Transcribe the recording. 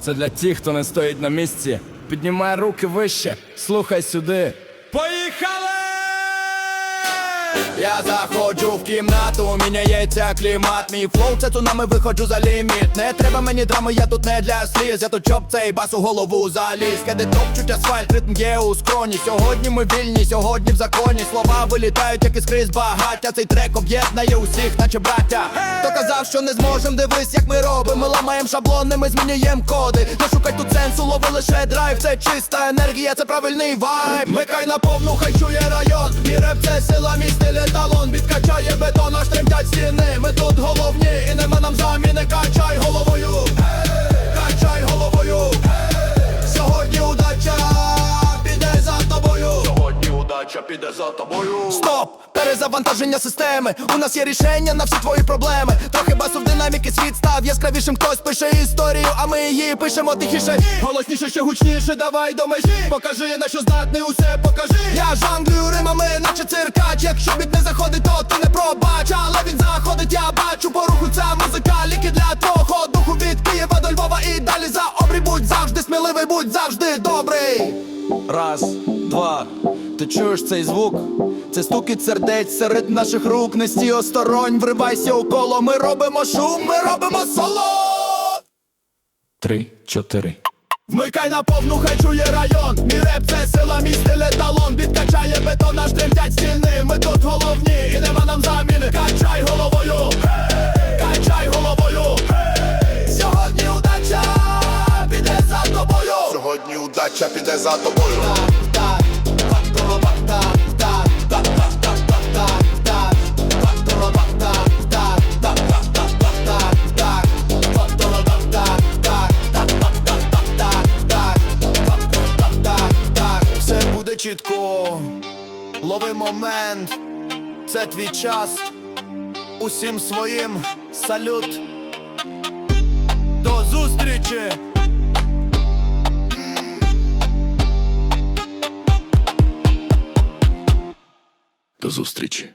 Це для тих, хто не стоїть на місці. Піднімай руки вище, слухай сюди. Поїхали! Я заходжу в кімнату, міняється клімат, мій флоу, це цунами виходжу за ліміт. Не треба мені драми, я тут не для сліз. Я тут чоп цей бас у голову заліз. Кеди топчуть асфальт, ритм є у скроні. Сьогодні ми вільні, сьогодні в законі. Слова вилітають, як іскри з багаття. Цей трек об'єднає усіх, наче браття. Хто казав, що не зможем, дивись, як ми робимо. Ми ламаємо шаблони, ми змінюємо коди. Не шукай тут сенсу, лови лише драйв. Це чиста енергія, це правильний вайб. Микай на повну, хай чує район. Мій реп це сила, мій стиль еталон. Відкачає бетон, аж тремтять стіни. Ми тут головні, і нема нам заміни. Качай головою, качай головою. Сьогодні удача піде за тобою. Сьогодні удача піде за тобою. Стоп! Перезавантаження системи. У нас є рішення на всі твої проблеми. Трохи басу в динаміки світ став яскравішим. Хтось пише історію, а ми її пишемо тихіше. Голосніше, ще гучніше, давай до межі. Покажи, на що здатний, усе покажи. Я жонглюю римами, наче циркач. Якщо біт не заходить, то ти не пробач. Але він заходить, я бачу по руху. Ця музика ліки для твого духу від Києва до Львова і далі за обрій. Будь завжди сміливий, будь завжди добрий. Раз, два. Ти чуєш цей звук? Це стукіт сердець серед наших рук. Не стій осторонь, вривайся у коло. Ми робимо шум, ми робимо соло. Три, чотири. Вмикай на повну, хай чує район. Мій реп це удача піде за тобою. Все буде чітко, лови момент, це твій час, усім своїм салют. Зустрічі.